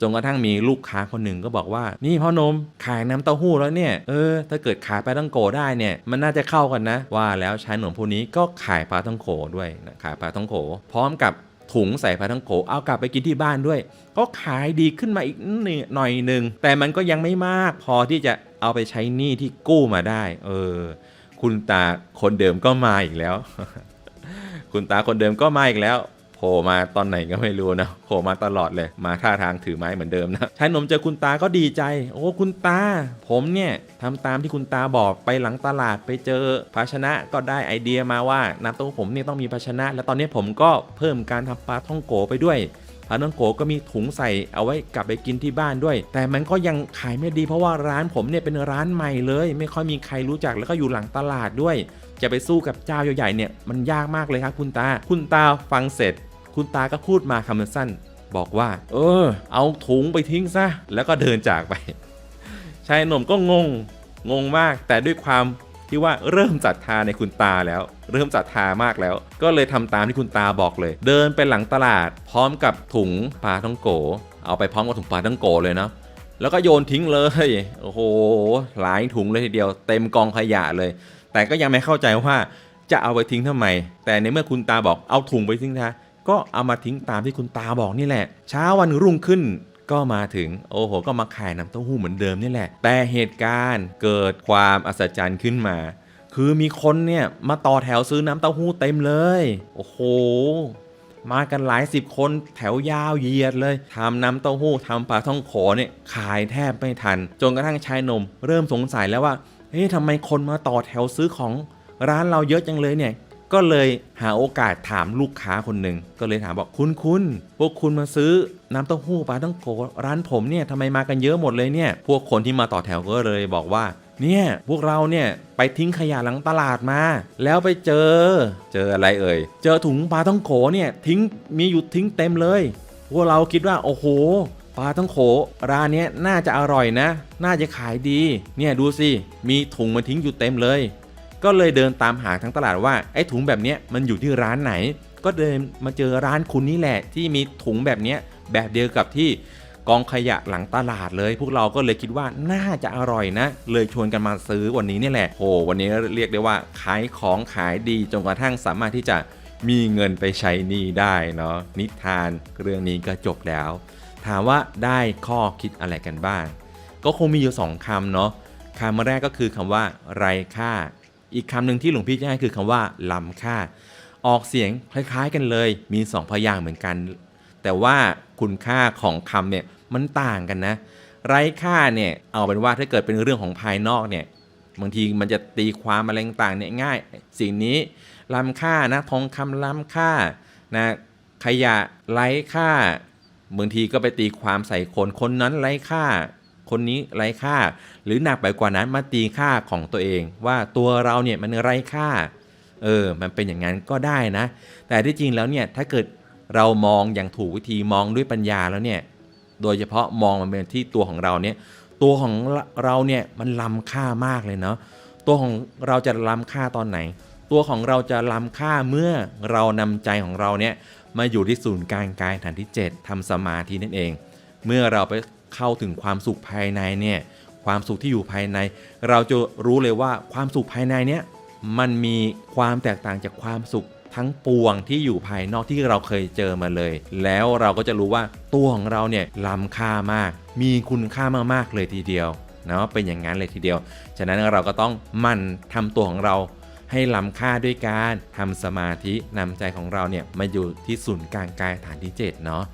จนกระทั่งมีลูกค้าคนหนึ่งก็บอกว่า นี่พ่อนมขายน้ำเต้าหู้แล้วเนี่ยเออถ้าเกิดขายปลาท่องโกได้เนี่ยมันน่าจะเข้ากันนะ ว่าแล้วชายหนุ่มผู้นี้ก็ขายปลาท่องโกด้วยนะขายปลาท่องโก พร้อมกับถุงใส่ปลาท่องโกเอากลับไปกินที่บ้านด้วย ก็ขายดีขึ้นมาอีกหน่อยหนึ่งแต่มันก็ยังไม่มากพอที่จะเอาไปใช้หนี้ที่กู้มาได้ เออ คุณตาคนเดิมก็มาอีกแล้ว คุณตาคนเดิมก็มาอีกแล้ว ผล่มาตอนไหนก็ไม่รู้นะโผล่มาตลอดเลย มาท่าทางถือไม้เหมือนเดิมนะชายหนุ่มเจอคุณตาก็ดีใจ โอ้คุณตา ผมเนี่ยทำตามที่คุณตาบอกไปหลังตลาดไปเจอภาชนะก็ได้ไอเดียมาว่าน้ำเต้าผมเนี่ยต้องมีภาชนะ และตอนนี้ผมก็เพิ่มการทำปลาท่องโกไปด้วยปลาท่องโกก็มีถุงใส่เอาไว้กลับไปกินที่บ้านด้วย แต่มันก็ยังขายไม่ดีเพราะว่าร้านผมเนี่ยเป็นร้านใหม่เลย ไม่ค่อยมีใครรู้จักแล้วก็อยู่หลังตลาดด้วย จะไปสู้กับเจ้าใหญ่ๆเนี่ยมันยากมากเลยครับคุณตา คุณตาฟังเสร็จ คุณตาก็พูดมาคำสั้นบอกว่า เออ เอาถุงไปทิ้งซะ แล้วก็เดินจากไปชายหนุ่มก็งงงงมาก แต่ด้วยความที่ว่าเริ่มศรัทธาในคุณตาแล้ว เริ่มศรัทธามากแล้ว ก็เลยทำตามที่คุณตาบอกเลย เดินไปหลังตลาด พร้อมกับถุงปลาท่องโก เอาไปพร้อมกับถุงปลาท่องโกเลยเนาะแล้วก็โยนทิ้งเลยโอ้โหหลายถุงเลยทีเดียว เต็มกองขยะเลย แต่ก็ยังไม่เข้าใจว่าจะเอาไปทิ้งทำไม แต่ในเมื่อคุณตาบอกเอาถุงไปทิ้งนะ ก็เอามาทิ้งตามที่คุณตาบอกนี่แหละ เช้าวันรุ่งขึ้นก็มาถึงโอ้โห ก็มาขายน้ำเต้าหู้เหมือนเดิมนี่แหละ แต่เหตุการณ์เกิดความอัศจรรย์ขึ้นมา คือมีคนเนี่ยมาต่อแถวซื้อน้ำเต้าหู้เต็มเลย โอ้โห มากันหลายสิบคนแถวยาวเหยียดเลยทำน้ำเต้าหู้ทำปลาท่องโขเนี่ยขายแทบไม่ทัน จนกระทั่งชายหนุ่มเริ่มสงสัยแล้วว่าเฮ้ยทำไมคนมาต่อแถวซื้อของร้านเราเยอะจังเลยเนี่ย ก็เลยหาโอกาสถามลูกค้าคนหนึ่งก็เลยถามบอกคุณคุณพวกคุณมาซื้อน้ำเต้าหู้ปลาท่องโกร้านผมเนี่ยทำไมมากันเยอะหมดเลยเนี่ย พวกคนที่มาต่อแถวก็เลยบอกว่า เนี่ยพวกเราเนี่ยไปทิ้งขยะหลังตลาดมา แล้วไปเจอ เจออะไรเอ่ย เจอถุงปลาท่องโขเนี่ยทิ้งมีอยู่ทิ้งเต็มเลย พวกเราคิดว่าโอ้โหปลาท่องโขร้านเนี้ยน่าจะอร่อยนะ น่าจะขายดี เนี่ยดูสิ มีถุงมาทิ้งอยู่เต็มเลย ก็เลยเดินตามหาทั้งตลาดว่าไอ้ถุงแบบนี้มันอยู่ที่ร้านไหน ก็เดินมาเจอร้านคุณนี่แหละ ที่มีถุงแบบนี้แบบเดียวกับที่กองขยะหลังตลาดเลย พวกเราก็เลยคิดว่าน่าจะอร่อยนะ เลยชวนกันมาซื้อวันนี้นี่แหละโหวันนี้เรียกได้ว่าขายของขายดีจนกระทั่งสามารถที่จะมีเงินไปใช้หนี้ได้เนาะนิทานเรื่องนี้ก็จบแล้ว ถามว่าได้ข้อคิดอะไรกันบ้าง ก็คงมีอยู่สองคำเนาะคำแรกก็คือคำว่า ไร้ค่า อีกคำหนึ่งที่หลวงพี่จะให้คือคำว่าล้ำค่า ออกเสียงคล้ายๆกันเลย มีสองพยางค์เหมือนกัน แต่ว่าคุณค่าของคำเนี่ยมันต่างกันนะ ไร้ค่าเนี่ยเอาเป็นว่าถ้าเกิดเป็นเรื่องของภายนอกเนี่ยบางทีมันจะตีความอะไรต่างๆเนี่ยง่าย สิ่งนี้ล้ำค่านะทองคำล้ำค่านะขยะไร้ค่าบางทีก็ไปตีความใส่คนคนนั้นไร้ค่า คนนี้ไร้ค่า หรือหนักไปกว่านั้นมาตีค่าของตัวเอง ว่าตัวเราเนี่ยมันไร้ค่าเออมันเป็นอย่างนั้นก็ได้นะ แต่ที่จริงแล้วเนี่ยถ้าเกิดเรามองอย่างถูกวิธีมองด้วยปัญญาแล้วเนี่ยโดยเฉพาะมองมันเป็นที่ตัวของเราเนี่ยตัวของเราเนี่ยมันล้ำค่ามากเลยเนาะตัวของเราจะล้ำค่าตอนไหน ตัวของเราจะล้ำค่าเมื่อเรานำใจของเราเนี่ยมาอยู่ที่ศูนย์กลางกายฐานที่ 7ทำสมาธินั่นเอง เมื่อเราไป เข้าถึงความสุขภายในเนี่ยความสุขที่อยู่ภายใน เราจะรู้เลยว่าความสุขภายในเนี่ยมันมีความแตกต่างจากความสุขทั้งปวงที่อยู่ภายนอกที่เราเคยเจอมาเลย แล้วเราก็จะรู้ว่าตัวของเราเนี่ยล้ำค่ามาก มีคุณค่ามากๆเลยทีเดียวเนาะเป็นอย่างนั้นเลยทีเดียว ฉะนั้นเราก็ต้องมั่นทำตัวของเราให้ล้ำค่าด้วยการทำสมาธินำใจของเราเนี่ยมาอยู่ที่ศูนย์กลางกายฐานที่ 7 เนาะ